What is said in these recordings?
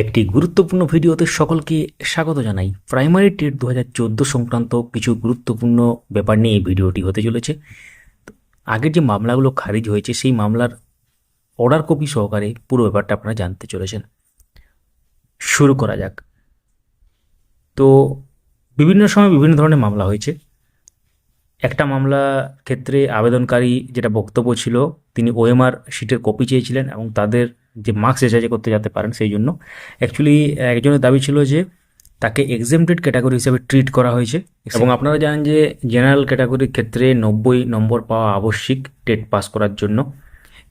একটি গুরুত্বপূর্ণ ভিডিওতে সকলকে স্বাগত জানাই। প্রাইমারি টেট দু হাজার চোদ্দ সংক্রান্ত কিছু গুরুত্বপূর্ণ ব্যাপার নিয়ে এই ভিডিওটি হতে চলেছে। আগের যে মামলাগুলো খারিজ হয়েছে, সেই মামলার অর্ডার কপি সহকারে পুরো ব্যাপারটা আপনারা জানতে চলেছেন। শুরু করা যাক। তো বিভিন্ন সময় বিভিন্ন ধরনের মামলা হয়েছে। একটা মামলা ক্ষেত্রে আবেদনকারী যেটা বক্তব্য ছিল তিনি ওএমআর শিটের কপি চেয়েছিলেন এবং তাদের যে মার্কস যাচাই করতে যেতে পারেন সেই জন্য। অ্যাকচুয়ালি একজনের দাবি ছিল যে তাকে এক্সেমটেড ক্যাটাগরি হিসেবে ট্রিট করা হয়েছে। এবং আপনারা জানেন যে জেনারেল ক্যাটাগরির ক্ষেত্রে নব্বই নম্বর পাওয়া আবশ্যিক টেট পাস করার জন্য।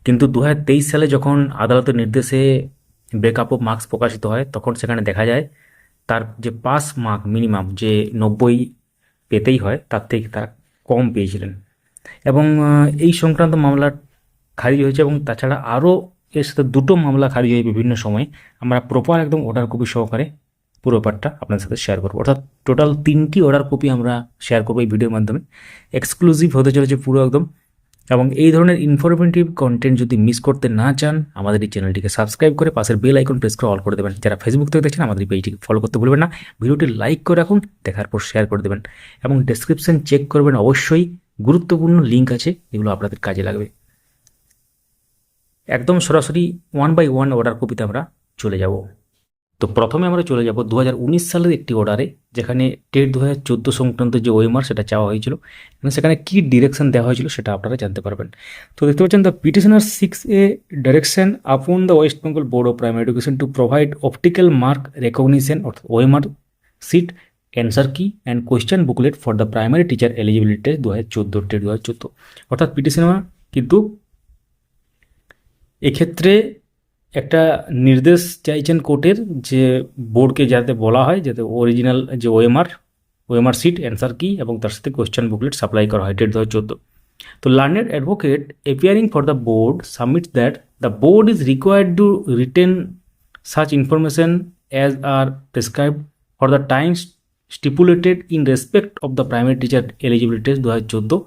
কিন্তু দু হাজার তেইশ সালে যখন আদালতের নির্দেশে ব্রেকআপ অফ মার্কস প্রকাশিত হয় তখন সেখানে দেখা যায় তার যে পাস মার্ক মিনিমাম যে নব্বই পেতেই হয় তার থেকে তার কম পেয়েছিলেন। এবং এই সংক্রান্ত মামলা খারিজ হয়েছে এবং তাছাড়া আরও এর সাথে দুটো মামলা খারিজ হয়ে বিভিন্ন সময়ে। আমরা প্রপার একদম অর্ডার কপি সহকারে পুরো ব্যাপারটা আপনাদের সাথে শেয়ার করব। অর্থাৎ টোটাল তিনটি অর্ডার কপি আমরা শেয়ার করব এই ভিডিওর মাধ্যমে। এক্সক্লুসিভ হতে চলেছে পুরো একদম। এবং এই ধরনের ইনফরমেটিভ কন্টেন্ট যদি মিস করতে না চান, আমাদের এই চ্যানেলটিকে সাবস্ক্রাইব করে পাশের বেল আইকন প্রেস করে অল করে দেবেন। যারা ফেসবুক থেকে দেখছেন, আমাদের পেজটিকে ফলো করতে ভুলবেন না। ভিডিওটি লাইক করে রাখুন, দেখার পর শেয়ার করে দেবেন। এবং ডেসক্রিপশন চেক করবেন অবশ্যই। গুরুত্বপূর্ণ লিঙ্ক আছে, এগুলো আপনাদের কাজে লাগবে। একদম সরাসরি ওয়ান বাই ওয়ান অর্ডার কপিতে আমরা চলে যাব। তো প্রথমে আমরা চলে যাব দু হাজার উনিশ সালের একটি অর্ডারে যেখানে টেট দু হাজার চোদ্দ সংক্রান্ত যে ওয়েমার সেটা চাওয়া হয়েছিল, এবং সেখানে কী ডিরেকশন দেওয়া হয়েছিল সেটা আপনারা জানতে পারবেন। তো দেখতে পাচ্ছেন the petitioner six a direction upon the West Bengal Board of Primary Education to provide optical mark recognition অর্থাৎ ওয়েমার সিট অ্যান্সার কি and question booklet for the primary teacher eligibility দু হাজার চোদ্দ টেট দু হাজার চোদ্দ। অর্থাৎ পিটিশনার কিন্তু এক্ষেত্রে একটা নির্দেশ চাইছেন কোর্টের যে বোর্ডকে যাতে বলা হয়, যাতে অরিজিনাল যে ওএমআর ওএমআর সিট অ্যান্সার কি এবং তার সাথে কোয়েশ্চেন বুকলেট সাপ্লাই করা হয় ডেট দু হাজার চোদ্দ। তো learned advocate appearing for the board submit that the board is required to retain such such information as are prescribed for the times stipulated in respect of the primary teacher eligibility test 2014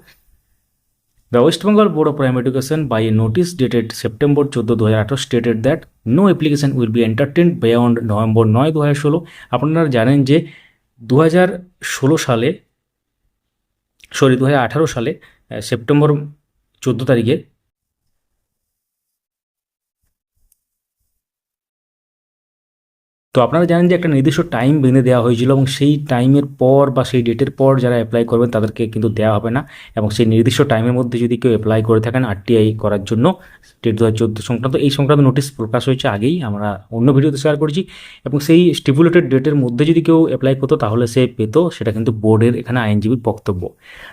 The West Bengal Board of Primary Education by a notice dated September 14 2018 stated that no application will be entertained beyond November 9 2016 আপনারা জানেন যে দু হাজার ষোলো সালে sorry দু সালে September চোদ্দ তারিখে তো আপনারা জানেন যে একটা নির্দিষ্ট টাইম বেঁধে দেওয়া হয়েছিল এবং সেই টাইমের পর বা সেই ডেটের পর যারা অ্যাপ্লাই করবেন তাদেরকে কিন্তু দেওয়া হবে না এবং সেই নির্দিষ্ট টাইমের মধ্যে যদি কেউ অ্যাপ্লাই করে থাকেন আরটিআই করার জন্য ডেট দু হাজার চোদ্দ সংক্রান্ত, এই সংক্রান্ত নোটিশ প্রকাশ হয়েছে আগেই, আমরা অন্য ভিডিওতে শেয়ার করেছি এবং সেই স্টিপুলেটেড ডেটের মধ্যে যদি কেউ অ্যাপ্লাই করতো তাহলে সে পেত, সেটা কিন্তু বোর্ডের এখানে আইনজীবীর বক্তব্য।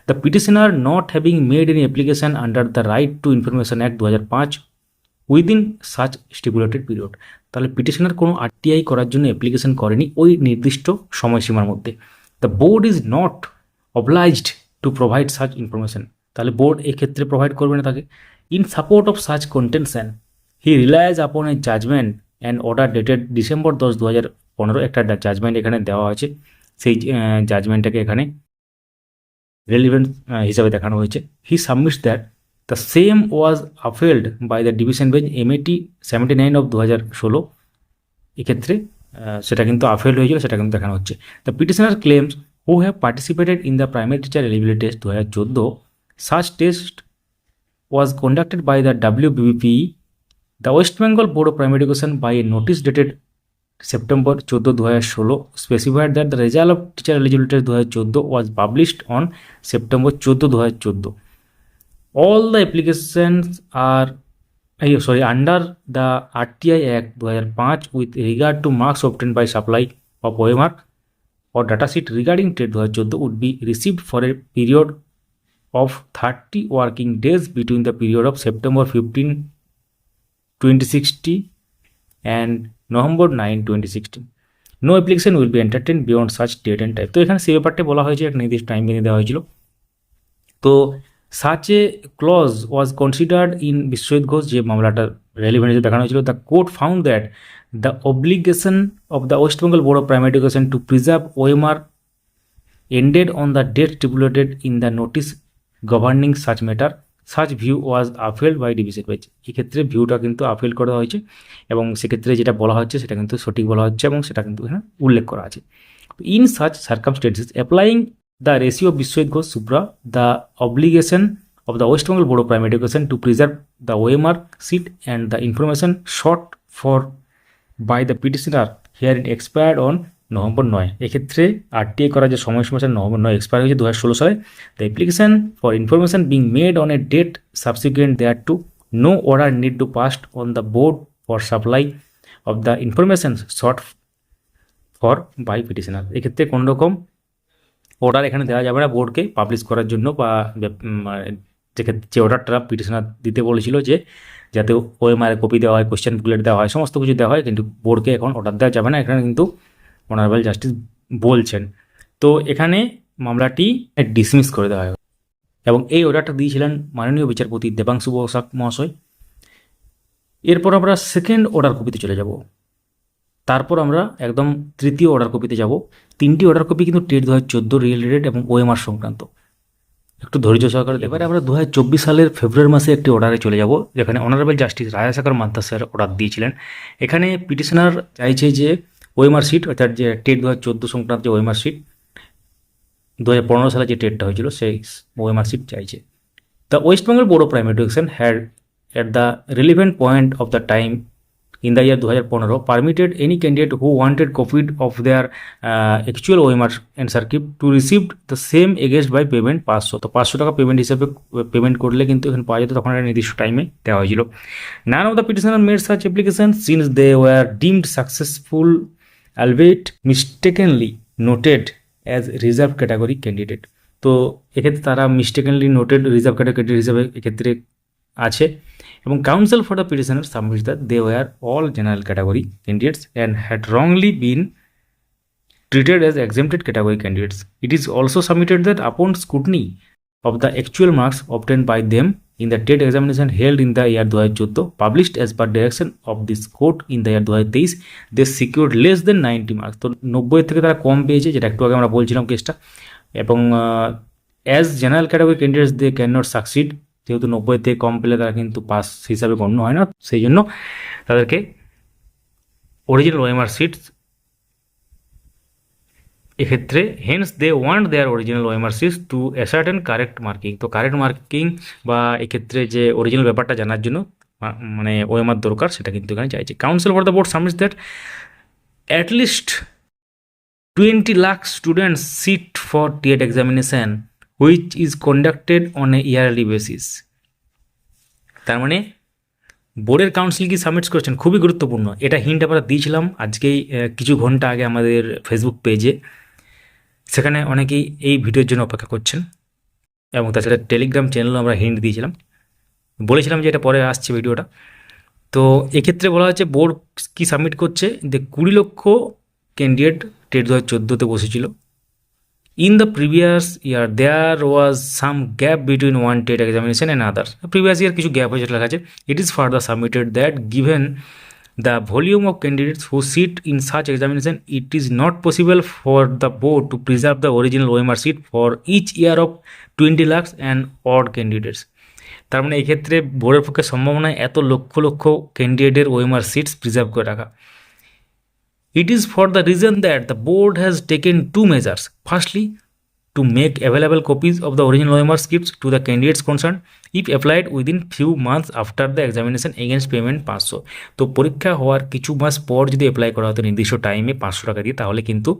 The petitioner not having made any application under the Right to Information Act দু হাজার পাঁচ উইদিন সাচ স্টিপুলেটেড পিরিয়ড তাহলে পিটিশনার কোনো আরটিআই করার জন্য অ্যাপ্লিকেশন করেনি ওই নির্দিষ্ট সময়সীমার মধ্যে। The board is not obliged to provide such information তাহলে বোর্ড এক্ষেত্রে প্রোভাইড করবে না তাকে। In support of such contention he relies upon a judgment and order dated December দশ দু হাজার পনেরো একটা জাজমেন্ট এখানে দেওয়া হয়েছে। সেই জাজমেন্টটাকে এখানে রেলিভেন্ট হিসাবে দেখানো হয়েছে। He submits that the same was upheld by the Division Bench MAT seventy nine of দু হাজার ষোলো এক্ষেত্রে সেটা কিন্তু আফেল্ড হয়েছিল সেটা কিন্তু দেখানো হচ্ছে the petitioner claims who have participated in the primary teacher eligibility test দু হাজার চোদ্দ such test was conducted by the WBPE, the West Bengal Board of Primary Education by a notice dated September 14 2016 specified that the result of teacher eligibility test 2014 was published on September 14 2014 all the applications are eh, sorry under the RTI Act 2005 with regard to marks obtained by supply of OMR or datasheet regarding TET 2014 would be received for a period of 30 working days between the period of September 15, 2060 and November 9, 2016. No application will be entertained beyond such date and time. তো এখানে সেই ব্যাপারটা বলা time বেঁধে দেওয়া হয়েছিল তো such a clause was considered in Biswajit Ghosh যে মামলাটা রেলিভেন্ট দেখানো হয়েছিল the court found that the obligation of the West Bengal Board of Primary Education to preserve OMR ended on the date stipulated in the notice governing such matter. Such view was upheld by Division Bench এক্ষেত্রে ভিউটা কিন্তু আফেল্ড করা হয়েছে এবং সেক্ষেত্রে যেটা বলা হচ্ছে সেটা কিন্তু সঠিক বলা হচ্ছে এবং সেটা কিন্তু এখানে উল্লেখ করা আছে। In such circumstances applying the ratio Biswajit Ghosh supra the obligation of the West Bengal Board of Primary Education to preserve the OMR seat and the information sought for by the petitioner herein expired on November নয় এক্ষেত্রে RTI করার যে সময়সীমা আছে November নয় expire হয়েছে দু হাজার ষোলো সালে। The application for information being made on a date subsequent thereto no order need to passed on the board for supply of the information sought for by petitioner এক্ষেত্রে কোনো রকম অর্ডার এখানে দেওয়া যাবে না বোর্ডকে পাবলিশ করার জন্য বা উম, মানে যেক্ষেত্রে যে অর্ডারটা পিটিশনার দিতে বলেছিল যে যাতে ওএমআর কপি দেওয়া হয় কোশ্চেন বুকলেট দেওয়া হয় সমস্ত কিছু দেওয়া হয় কিন্তু বোর্ডকে এখন অর্ডার দেওয়া যাবে না। এখানে কিন্তু অনারেবল জাস্টিস বলছেন। তো এখানে মামলাটি ডিসমিস করে দেওয়া হয় এবং এই অর্ডারটা দিয়েছিলেন মাননীয় বিচারপতি দেবাংশু বসাক মহাশয়। এরপর আমরা সেকেন্ড অর্ডার কপিতে চলে যাব। তারপর আমরা একদম তৃতীয় অর্ডার কপিতে যাব। তিনটি অর্ডার কপি কিন্তু টেট দু হাজার চোদ্দ রিলেটেড এবং ওএমআর সংক্রান্ত। একটু ধৈর্য সহকারে এবারে আমরা দু হাজার চব্বিশ সালের ফেব্রুয়ারি মাসে একটি অর্ডারে চলে যাব, যেখানে Honourable Justice Rajasekhar Mantha sir order দিয়েছিলেন। এখানে পিটিশনার চাইছে যে ওএমআর সিট অর্থাৎ যে টেট দু হাজার চোদ্দ সংক্রান্ত যে ওএমআর সিট দু হাজার পনেরো সালে যে টেটটা হয়েছিল, সেই ওএমআর সিট চাইছে। The West Bengal Board of Primary Education had at the relevant point of the time in the year 2015 permitted any candidate who wanted copy of their uh, actual OMR answer script to receive the same against by payment পাঁচশো। তো পাঁচশো টাকা payment হিসেবে payment করলে কিন্তু এখানে পাওয়া যেত তখন একটা নির্দিষ্ট টাইমে দেওয়া হয়েছিল। None of the petitioner made such application since they were deemed successful albeit mistakenly noted as reserve category candidate তো এক্ষেত্রে তারা মিস্টেকেনলি নোটেড রিজার্ভ ক্যাটাগরি হিসেবে এক্ষেত্রে আছে। এবং counsel for the petitioner submit that they were all general category candidates and had wrongly been treated as exempted category candidates. It is also submitted that upon scrutiny of the actual marks obtained by them in the TET examination held in the year 2014, published as per direction of this court in the year 2023, they secured less than 90 marks. তো নব্বই থেকে তারা কম পেয়েছে যেটা একটু আগে আমরা বলছিলাম কেসটা এবং as general category candidates they can not succeed যেহেতু নব্বই থেকে কম পেলে তারা কিন্তু পাস হিসাবে গণ্য হয় না, সেই জন্য তাদেরকে অরিজিনাল ওএমআর সিটস এক্ষেত্রে hence they want their original OMR sheets to ascertain correct marking তো কারেক্ট মার্কিং বা এক্ষেত্রে যে অরিজিনাল ব্যাপারটা জানার জন্য মানে ওএমআর দরকার, সেটা কিন্তু এখানে চাইছে। Counsel for the board submits that at least twenty lakh students sit for TET examination which is conducted on a yearly basis তার মানে বোর্ডের কাউন্সিল কি সাবমিট করেছেন? খুবই গুরুত্বপূর্ণ। এটা হিন্ট আমরা দিয়েছিলাম আজকেই কিছু ঘণ্টা আগে আমাদের ফেসবুক পেজে সেখানে অনেকেই এই ভিডিওর জন্য অপেক্ষা করছেন। এবং তাছাড়া টেলিগ্রাম চ্যানেলও আমরা হিন্ট দিয়েছিলাম। বলেছিলাম যে এটা পরে আসছে ভিডিওটা তো এক্ষেত্রে বলা হচ্ছে বোর্ড কি সাবমিট করছে? যে কুড়ি লক্ষ ক্যান্ডিডেট টেট দু হাজার চোদ্দোতে বসেছিল। In the previous year there was some gap between one TET examination and others previous year কিছু গ্যাপ হয়েছে লেখা আছে। It is further submitted that given the volume of candidates who sit in such examination, it is not possible for the board to preserve the original OMR seat for each year of 20 lakhs and odd candidates তার মানে এই ক্ষেত্রে বোর্ডের পক্ষে সম্ভব নয় এত লক্ষ লক্ষ ক্যান্ডিডেটের ওএমআর সিটস প্রিজার্ভ করে রাখা। It is for the reason that the board has taken two measures. Firstly, to make available copies of the original OMR scripts to the candidates concerned if applied within few months after the examination against payment পাঁচশো তো পরীক্ষা হওয়ার কিছু মাস পর যদি apply করা হতো নির্দিষ্ট টাইমে পাঁচশো টাকা দিয়ে তাহলে কিন্তু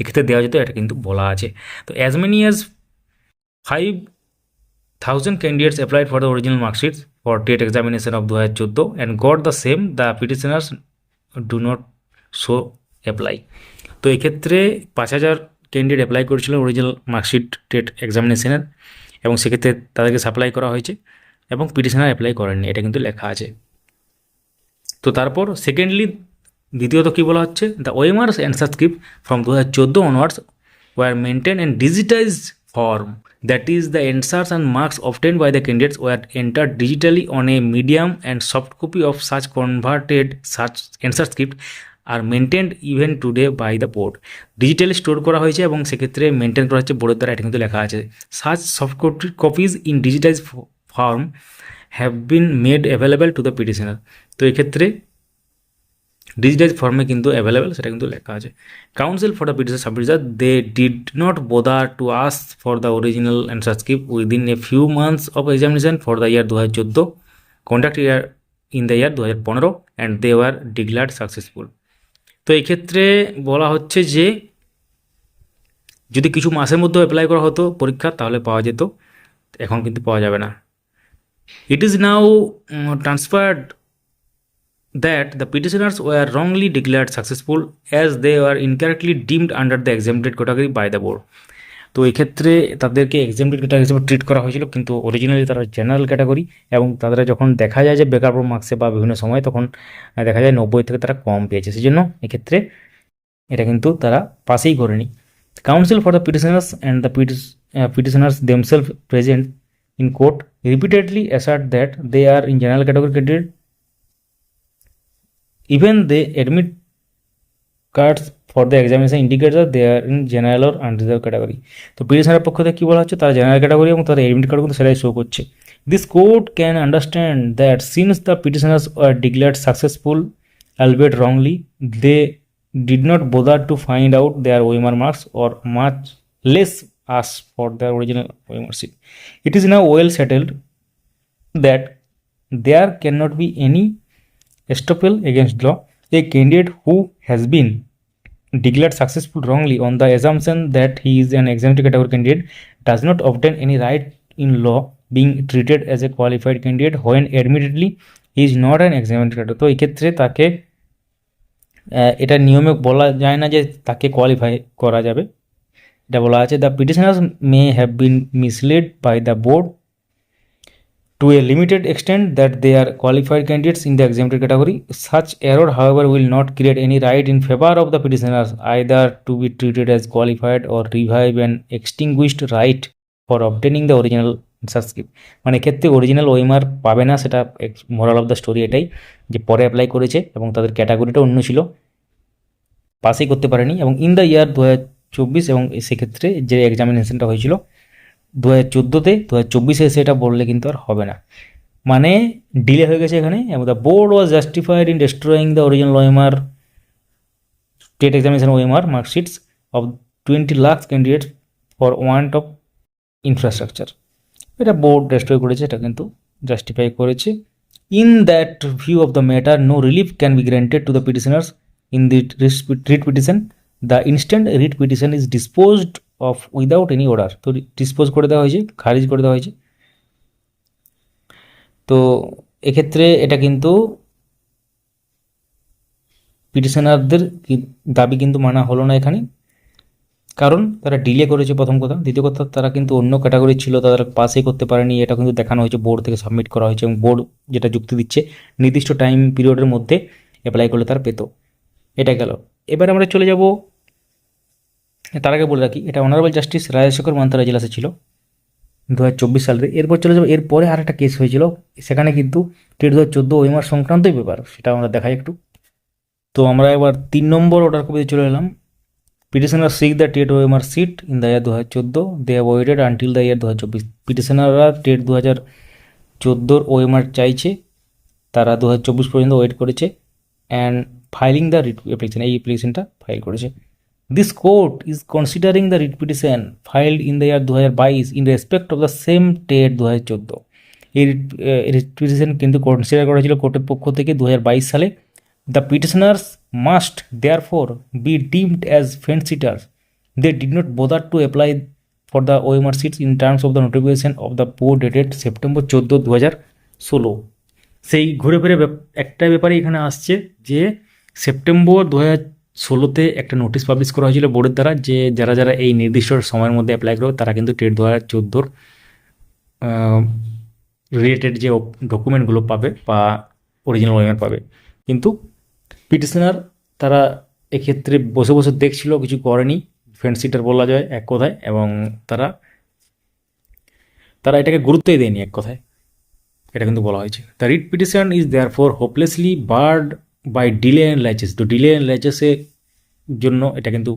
এক্ষেত্রে দেওয়া যেত এটা কিন্তু বলা আছে তো as many as five thousand candidates applied for the original marksheets for TET examination of দু হাজার চোদ্দ and got the same the petitioners do not show apply তো এক্ষেত্রে পাঁচ হাজার ক্যান্ডিডেট অ্যাপ্লাই করেছিল অরিজিনাল মার্কশিট টেট এক্সামিনেশনের এবং সেক্ষেত্রে তাদেরকে সাপ্লাই করা হয়েছে, এবং পিটিশনার অ্যাপ্লাই করেননি, এটা কিন্তু লেখা আছে। তো তারপর সেকেন্ডলি দ্বিতীয়ত কী বলা হচ্ছে? The OMRs answer script from দু হাজার চোদ্দ onwards were maintain and digitize form that is the answers and marks obtain by the candidates were enter digitally on a medium and soft copy of search converted search answer script are maintained even today by the board digitally store করা হয়েছে এবং সেক্ষেত্রে maintain করা হচ্ছে বোর্ডের দ্বারা। এটা কিন্তু লেখা আছে। Search soft copies in digitize form have been made available to the petitioner তো এক্ষেত্রে ডিজিটাইজ ফর্মে কিন্তু অ্যাভেলেবেল সেটা কিন্তু লেখা আছে। Counsel for the petition submitter they did not bother to ask for the original answer script within a few months of examination for the year দু হাজার চোদ্দ conduct year in the year দু হাজার পনেরো and they were declared successful তো এক্ষেত্রে বলা হচ্ছে যে, যদি কিছু মাসের মধ্যে অ্যাপ্লাই করা হতো পরীক্ষা, তাহলে পাওয়া যেত। এখন কিন্তু পাওয়া যাবে না। It is now transferred that the petitioners were wrongly declared successful as they are incorrectly deemed under the exam date category by the board তো এক্ষেত্রে তাদেরকে এক্সামটেড ক্যাটাগরি হিসেবে ট্রিট করা হয়েছিল, কিন্তু অরিজিনালি তারা জেনারেল ক্যাটাগরি এবং তাদের যখন দেখা যায় যে বেকার মার্কসে বা বিভিন্ন সময় তখন দেখা যায় নব্বই থেকে তারা কম পেয়েছে। সেই জন্য এক্ষেত্রে এটা কিন্তু তারা পাসেই করেনি counsel for the petitioners and the petitioners themself present in court repeatedly assert that they are in general category candidate even they admit cards for the examination indicates that they are in general or unreserved তো পিটিশনের পক্ষ থেকে কী বলা হচ্ছে তারা general category এবং তাদের admit card কিন্তু সেটাই শো করছে this court can understand that since the petitioners are declared successful albeit wrongly they did not bother to find out their OMR marks or much less ask for their original OMR sheet. It is now well settled that there cannot be any estoppel against law. A candidate who has been declared successful wrongly on the assumption that he is an exempt category candidate does not obtain any right in law being treated as a qualified candidate when admittedly he is not an exempt category তো এক্ষেত্রে তাকে আহ, এটা নিয়মে বলা যায় না যে তাকে কোয়ালিফাই করা যাবে এটা বলা আছে the petitioners may have been misled by the board to a limited extent that they are qualified candidates in the exempted category. Such error, however, will not create any right in favor of the petitioners either to be treated as qualified or revive an extinguished right for obtaining the original subscript মানে এক্ষেত্রে original ওয়েমার পাবে না সেটা moral of the story এটাই যে পরে apply করেছে এবং তাদের ক্যাটাগরিটা অন্য ছিল পাসই করতে পারেনি এবং ইন দ্য ইয়ার দু চব্বিশ এবং সেক্ষেত্রে যে এক্সামিনেশনটা হয়েছিল দু হাজার চোদ্দোতে দু হাজার চব্বিশে সেটা বললে কিন্তু আর হবে না। মানে ডিলে হয়ে গেছে এখানে, এবং the board was justified in destroying the original OMR state examination OMR marksheets of twenty lakh candidate for want of infrastructure এটা বোর্ড ডেস্ট্রয় করেছে, এটা কিন্তু জাস্টিফাই করেছে। In that view of the matter no relief can be granted to the petitioners in the writ petition the instant writ petition is disposed of without any order তো dispose করে দেওয়া হয়েছে, খারিজ করে দেওয়া হয়েছে। তো এক্ষেত্রে এটা কিন্তু পিটিশনারদের দাবি কিন্তু মানা হলো না এখানে। কারণ তারা ডিলে করেছে প্রথম কথা। দ্বিতীয় কথা, তারা কিন্তু অন্য ক্যাটাগরি ছিল তারা পাসে করতে পারেনি। এটা কিন্তু দেখানো হয়েছে বোর্ড থেকে সাবমিট করা হয়েছে এবং বোর্ড যেটা যুক্তি দিচ্ছে, নির্দিষ্ট টাইম পিরিয়ডের মধ্যে অ্যাপ্লাই করলে তারা পেত। এটা গেল। এবার আমরা চলে যাব তার আগে বলে রাখি, এটা অনারেবল জাস্টিস রাজশেখর মান্তারা জেলাসে ছিল দু হাজার চব্বিশ সালে এরপর চলে যাব, এরপরে আর একটা কেস হয়েছিল, সেখানে কিন্তু টেট দু হাজার চোদ্দ ওইমার সংক্রান্তই ব্যাপার, সেটা আমরা দেখাই একটু। তো আমরা এবার তিন নম্বর অর্ডার কপিতে চলে এলাম। Petitioner seek the TET OMR sheet in the year দু হাজার চোদ্দ they have waited until the year দু হাজার চব্বিশ পিটিশনাররা টেট দু হাজার চোদ্দোর ওএমআর চাইছে, তারা দু হাজার চব্বিশ পর্যন্ত ওয়েট করেছে and filing the writ application এই অ্যাপ্লিকেশনটা ফাইল করেছে। The writ petition filed in the year দু হাজার বাইশ in respect of the same TET দু হাজার চোদ্দ এই রিট পিটিশন কিন্তু কনসিডার করা হয়েছিল কোর্টের পক্ষ থেকে দু হাজার বাইশ সালে। The petitioners must therefore be deemed as fence sitters they did not bother to apply for the OMR sheets in terms of the notification of the board dated September চোদ্দ দু ষোলো সেই ঘুরে ফিরে একটা ব্যাপারে এখানে আসছে যে সেপ্টেম্বর দু হাজার ষোলোতে একটা নোটিশ পাবলিশ করা হয়েছিল বোর্ডের দ্বারা যে যারা যারা এই নির্দিষ্ট সময়ের মধ্যে অ্যাপ্লাই করবে, তারা কিন্তু টেট দু হাজার চোদ্দোর রিলেটেড যে ডকুমেন্টগুলো পাবে বা অরিজিনাল ওয়েমার পাবে। কিন্তু পিটিশনার তারা এক্ষেত্রে বসে বসে দেখছিল, কিছু করেনি। ফ্রেন্ড সিটার বলা যায় এক কথায় এবং তারা তারা এটাকে গুরুত্বই দেয়নি এক কথায়। এটা কিন্তু বলা হয়েছে। The writ petition is therefore hopelessly barred by delay and laches তো ডিলে অ্যান্ড ল্যাচেসের জন্য এটা কিন্তু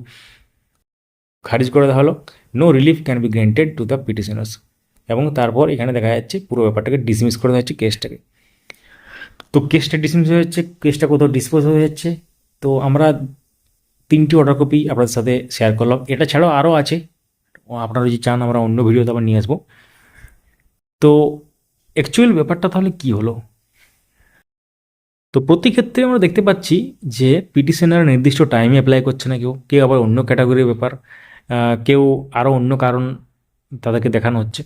খারিজ করে দেওয়া হলো। No relief can be granted to the petitioners এবং তারপর এখানে দেখা যাচ্ছে পুরো ব্যাপারটাকে ডিসমিস করে দেওয়া হচ্ছে কেসটাকে। তো কেসটা ডিসমিস হয়ে যাচ্ছে, কেসটা কোথাও ডিসপোজ হয়ে যাচ্ছে। তো আমরা তিনটি অর্ডার কপি আপনাদের সাথে শেয়ার করলাম। এটা ছাড়াও আরও আছে। আপনারা যদি চান আমরা অন্য ভিডিওতে আবার নিয়ে আসব। তো অ্যাকচুয়াল ব্যাপারটা তাহলে কি হলো? তো প্রতি ক্ষেত্রে আমরা দেখতে পাচ্ছি যে পিটিশনার নির্দিষ্ট টাইমে অ্যাপ্লাই করছে না কেউ। কেউ আবার অন্য ক্যাটাগরির ব্যাপার কেউ আরও অন্য কারণ তাদেরকে দেখানো হচ্ছে।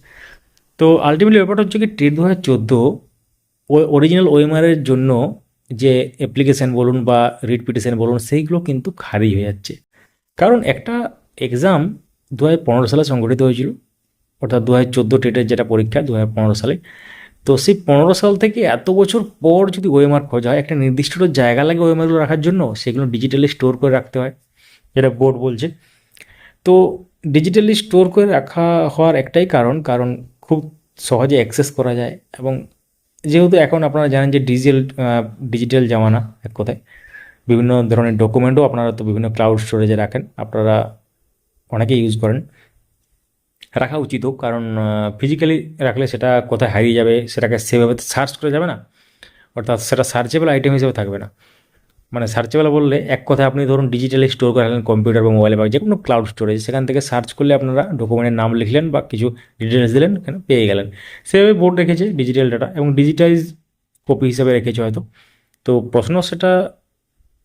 তো আলটিমেটলি ব্যাপারটা হচ্ছে কি ট্রেড দু হাজার চোদ্দ অরিজিনাল ওএমআরের জন্য যে অ্যাপ্লিকেশান বলুন বা রিট পিটিশন বলুন, সেইগুলো কিন্তু খারিজ হয়ে যাচ্ছে। কারণ একটা এক্সাম দু হাজার পনেরো সালে সংগঠিত হয়েছিল, অর্থাৎ দু হাজার চোদ্দ টেটের যেটা পরীক্ষা দু হাজার পনেরো সালে তো সেই পনেরো সাল থেকে এত বছর পর যদি ওএমআর খোঁজা হয়, একটা নির্দিষ্ট জায়গা লাগে ওএমআরগুলো রাখার জন্য, সেগুলো ডিজিটালি স্টোর করে রাখতে হয়, যেটা বোর্ড বলছে। তো ডিজিটালি স্টোর করে রাখা হওয়ার একটাই কারণ কারণ খুব সহজে অ্যাক্সেস করা যায় এবং যেহেতু এখন আপনারা জানেন যে ডিজিটাল ডিজিটাল জামানা এক কথায়, বিভিন্ন ধরনের ডকুমেন্টও আপনারা তো বিভিন্ন ক্লাউড স্টোরেজে রাখেন, আপনারা অনেকেই ইউজ করেন। রাখা উচিতও কারণ ফিজিক্যালি রাখলে সেটা কোথায় হারিয়ে যাবে, সেটাকে সেভাবে সার্চ করে যাবে না। অর্থাৎ সেটা সার্চেবল আইটেম হিসেবে থাকবে না। মানে সার্চেবল বললে এক কথায় আপনি ধরুন ডিজিটালি স্টোর করে রাখলেন কম্পিউটার বা মোবাইলে বা যে কোনো ক্লাউড স্টোরেজ সেখান থেকে সার্চ করলে আপনারা ডকুমেন্টের নাম লিখলেন বা কিছু ডিটেলস দিলেন, এখানে পেয়ে গেলেন। সেভাবে বোর্ড রেখেছে ডিজিটাল ডাটা এবং ডিজিটাইজ কপি হিসেবে রেখেছে হয়তো। তো প্রশ্ন সেটা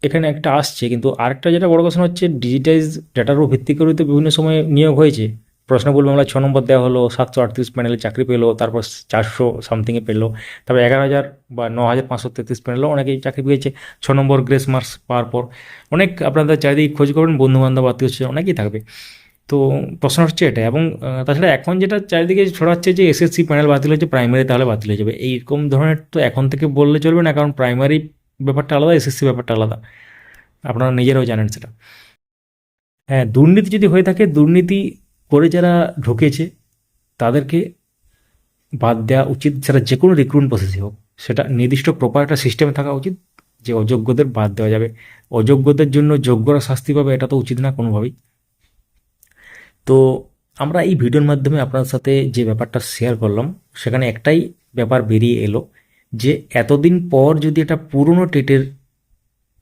এখানে একটা আসছে, কিন্তু আরেকটা যেটা বড় কথা হচ্ছে ডিজিটাইজ ডাটার ভিত্তি করে তো বিভিন্ন সময় নিয়োগ হয়েছে। প্রশ্ন বলব, আমরা ছ নম্বর দেওয়া হলো, সাতশো আটত্রিশ প্যানেলে চাকরি পেল, তারপর চারশো সামথিংয়ে পেল। তারপর এগারো হাজার বা ন হাজার পাঁচশো তেত্রিশ প্যানেলও অনেকেই চাকরি পেয়েছে, ছ নম্বর গ্রেস মার্কস পাওয়ার পর। অনেক আপনাদের চারিদিকে খোঁজ করবেন বন্ধু বান্ধব আত্মীয় অনেকেই থাকবে। তো প্রশ্ন হচ্ছে এটা, এবং তাছাড়া এখন যেটা চারিদিকে ছড়াচ্ছে যে এসএসসি প্যানেল বাতিল হয়েছে প্রাইমারি তাহলে বাতিল হয়ে যাবে। এইরকম ধরনের তো এখন থেকে বললে চলবে না, কারণ প্রাইমারি ব্যাপারটা আলাদা এসএসসি ব্যাপারটা আলাদা। আপনারা নিজেরাও জানেন সেটা। হ্যাঁ দুর্নীতি যদি হয়ে থাকে, দুর্নীতি করে যারা ঢুকেছে, তাদেরকে বাদ দেওয়া উচিত সেটা যে কোনো রিক্রুটমেন্ট প্রসেসই হোক। সেটা নির্দিষ্ট প্রপার একটা সিস্টেমে থাকা উচিত যে অযোগ্যদের বাদ দেওয়া যাবে। অযোগ্যদের জন্য যোগ্যরা শাস্তি পাবে, এটা তো উচিত না কোনোভাবেই। তো আমরা এই ভিডিওর মাধ্যমে আপনার সাথে যে ব্যাপারটা শেয়ার করলাম, সেখানে একটাই ব্যাপার বেরিয়ে এলো যে এতদিন পর যদি এটা পুরনো টেটের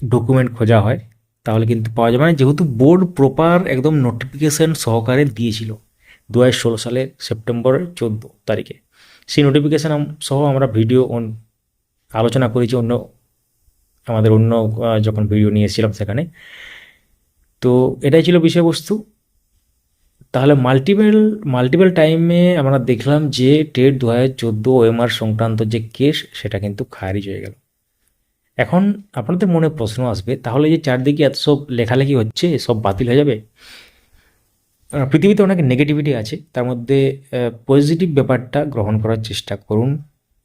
ডকুমেন্ট খোঁজা হয় তাহলে কিন্তু পাওয়া যাবে। না যেহেতু বোর্ড প্রপার একদম নোটিফিকেশন সহকারে দিয়েছিল দু হাজার ষোলো সালের সেপ্টেম্বরের চোদ্দ তারিখে। সেই নোটিফিকেশান সহ আমরা ভিডিও অন আলোচনা করেছি অন্য আমাদের অন্য যখন ভিডিও নিয়ে এসেছিলাম সেখানে। তো এটাই ছিল বিষয়বস্তু। তাহলে মাল্টিপল মাল্টিপল টাইমে আমরা দেখলাম যে টেট দু হাজার চোদ্দ ওএমআর সংক্রান্ত যে কেস সেটা কিন্তু খারিজ হয়ে গেল। এখন আপনাদের মনে প্রশ্ন আসবে, তাহলে যে চারদিকে এত সব লেখালেখি হচ্ছে, সব বাতিল হয়ে যাবে? পৃথিবীতে অনেক নেগেটিভিটি আছে, তার মধ্যে পজিটিভ ব্যাপারটা গ্রহণ করার চেষ্টা করুন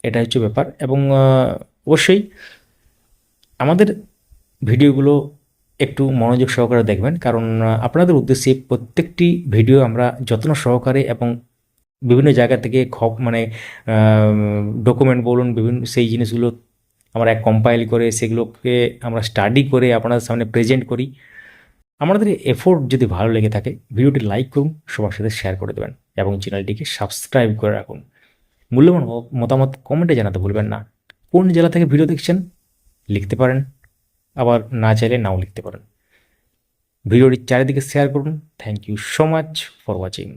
এটা হচ্ছে ব্যাপার। এবং অবশ্যই আমাদের ভিডিওগুলো একটু মনোযোগ সহকারে দেখবেন, কারণ আপনাদের উদ্দেশ্যে প্রত্যেকটি ভিডিও আমরা যত্ন সহকারে এবং বিভিন্ন জায়গা থেকে খব মানে ডকুমেন্ট বলুন, বিভিন্ন সেই জিনিসগুলো আমরা এক কম্পাইল করে সেগুলোকে আমরা স্টাডি করে আপনাদের সামনে প্রেজেন্ট করি। আমাদের এফোর্ট যদি ভালো লেগে থাকে, ভিডিওটি লাইক করুন, সবার সাথে শেয়ার করে দেবেন এবং চ্যানেলটিকে সাবস্ক্রাইব করে রাখুন। মূল্যবান মতামত কমেন্টে জানাতে ভুলবেন না। কোন জেলা থেকে ভিডিও দেখছেন, লিখতে পারেন। আবার না চাইলে নাও লিখতে পারেন। ভিডিওটি চারিদিকে শেয়ার করুন। Thank you so much for watching